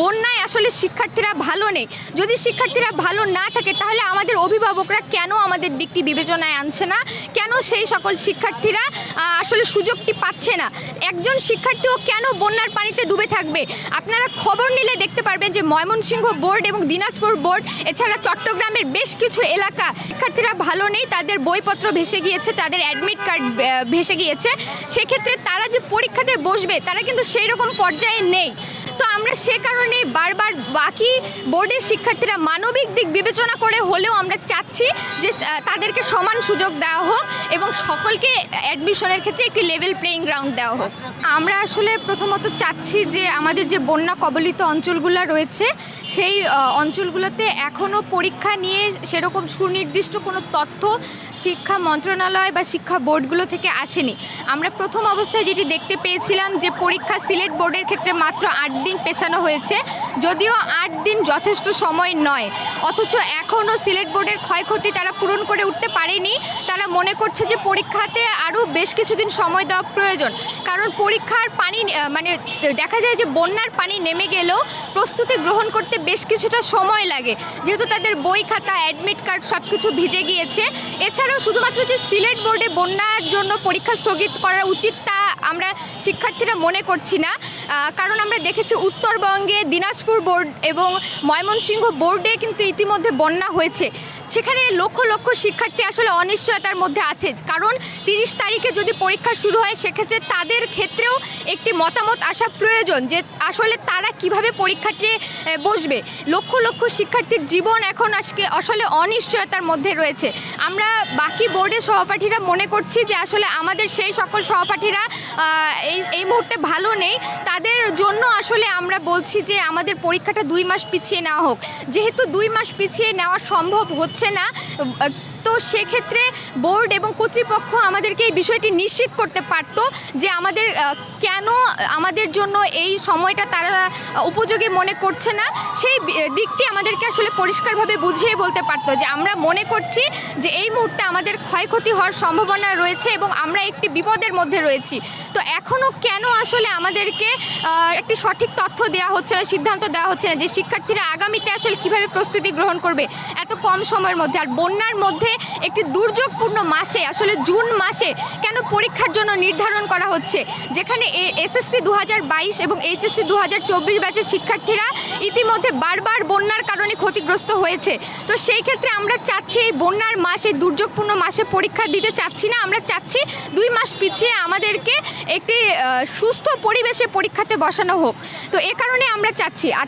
বন্যায় আসলে শিক্ষার্থীরা ভালো নেই। যদি শিক্ষার্থীরা ভালো না থাকে, তাহলে আমাদের অভিভাবকরা কেন আমাদের দিকটি বিবেচনায় আনছে না? কেন সেই সকল শিক্ষার্থীরা আসলে সুযোগটি পাচ্ছে না? একজন শিক্ষার্থীও কেন বন্যার পানিতে ডুবে থাকবে? আপনারা খবর নিলে দেখতে পারবেন যে ময়মনসিংহ বোর্ড এবং দিনাজপুর বোর্ড, এছাড়া চট্টগ্রামের বেশ কিছু এলাকা, শিক্ষার্থীরা ভালো নেই, তাদের বইপত্র ভেসে গিয়েছে, তাদের অ্যাডমিট কার্ড ভেসে গিয়েছে। সেক্ষেত্রে তারা যে পরীক্ষাতে বসবে, তারা কিন্তু সেই রকম পর্যায়ে নেই। তো আমরা সে কারণে বারবার বাকি বোর্ডের শিক্ষার্থীরা মানবিক দিক বিবেচনা করে হলেও আমরা চাচ্ছি যে তাদেরকে সমান সুযোগ দেওয়া হোক এবং সকলকে অ্যাডমিশনের ক্ষেত্রে একটি লেভেল প্লেইং গ্রাউন্ড দেওয়া হোক। আমরা আসলে প্রথমত চাচ্ছি যে, আমাদের যে বন্যা কবলিত অঞ্চলগুলো রয়েছে, সেই অঞ্চলগুলোতে এখনও পরীক্ষা নিয়ে সেরকম সুনির্দিষ্ট কোনো তথ্য শিক্ষা মন্ত্রণালয় বা শিক্ষা বোর্ডগুলো থেকে আসেনি। আমরা প্রথম অবস্থায় যেটি দেখতে পেয়েছিলাম যে, পরীক্ষা সিলেট বোর্ডের ক্ষেত্রে মাত্র আট পেছানো হয়েছে। যদিও আট দিন যথেষ্ট সময় নয়। অথচ এখনও সিলেট বোর্ডের ক্ষয়ক্ষতি তারা পূরণ করে উঠতে পারেনি। তারা মনে করছে যে পরীক্ষাতে আরও বেশ কিছুদিন সময় দেওয়া প্রয়োজন। কারণ পরীক্ষার পানি মানে দেখা যায় যে বন্যার পানি নেমে গেলেও প্রস্তুতি গ্রহণ করতে বেশ কিছুটা সময় লাগে। যেহেতু তাদের বই খাতা, অ্যাডমিট কার্ড সব কিছু ভিজে গিয়েছে। এছাড়াও শুধুমাত্র যে সিলেট বোর্ডে বন্যার জন্য পরীক্ষা স্থগিত করা উচিত তা আমরা শিক্ষার্থীরা মনে করছি না। কারণ আমরা দেখেছি উত্তরবঙ্গে দিনাজপুর বোর্ড এবং ময়মনসিংহ বোর্ডে কিন্তু ইতিমধ্যে বন্যা হয়েছে। সেখানে লক্ষ লক্ষ শিক্ষার্থী আসলে অনিশ্চয়তার মধ্যে আছে। কারণ তিরিশ তারিখে যদি পরীক্ষা শুরু হয় সেক্ষেত্রে তাদের ক্ষেত্রেও একটি মতামত আসা প্রয়োজন যে আসলে তারা কীভাবে পরীক্ষাতে আহ, বসবে। লক্ষ লক্ষ শিক্ষার্থীর জীবন এখন আজকে আসলে অনিশ্চয়তার মধ্যে রয়েছে। আমরা বাকি বোর্ডের সহপাঠীরা মনে করছি যে আসলে আমাদের সেই সকল সহপাঠীরা এই এই মুহূর্তে ভালো নেই। তাদের জন্য আসলে আমরা বলছি যে আমাদের পরীক্ষাটা দুই মাস পিছিয়ে নেওয়া হোক। যেহেতু দুই মাস পিছিয়ে নেওয়া সম্ভব হচ্ছে না তো সেক্ষেত্রে বোর্ড এবং কর্তৃপক্ষ আমাদেরকে এই বিষয়টি নিশ্চিত করতে পারত যে আমাদের কেন আমাদের জন্য এই সময়টা তারা উপযোগী মনে করছে না, সেই দিকটি আমাদেরকে আসলে পরিষ্কারভাবে বুঝিয়ে বলতে পারতো যে আমরা মনে করছি যে এই মুহূর্তে আমাদের ক্ষয়ক্ষতি হওয়ার সম্ভাবনা রয়েছে এবং আমরা একটি বিপদের মধ্যে রয়েছি। তো এখনও কেন আসলে আমাদেরকে একটি সঠিক তথ্য দেওয়া হচ্ছে না, সিদ্ধান্ত দেওয়া হচ্ছে না যে শিক্ষার্থীরা আগামীতে আসলে কীভাবে প্রস্তুতি গ্রহণ করবে এত কম সময়ের মধ্যে? আর বন্যার মধ্যে একটি দুর্যোগপূর্ণ মাসে, আসলে জুন মাসে কেন পরীক্ষার জন্য নির্ধারণ করা হচ্ছে? যেখানে এসএসসি দুহাজার বাইশ এবং এইচএসসি দু হাজার চব্বিশ ব্যাচের শিক্ষার্থীরা ইতিমধ্যে বারবার বন্যার কারণে ক্ষতিগ্রস্ত হয়েছে। তো সেই ক্ষেত্রে আমরা চাচ্ছি এই বন্যার মাসে দুর্যোগপূর্ণ মাসে পরীক্ষা দিতে চাচ্ছি না। আমরা চাচ্ছি দুই মাস পিছিয়ে আমাদেরকে একটি সুস্থ পরিবেশে পরীক্ষাতে বসানো হোক। তো এ কারণে আমরা চাচ্ছি। আর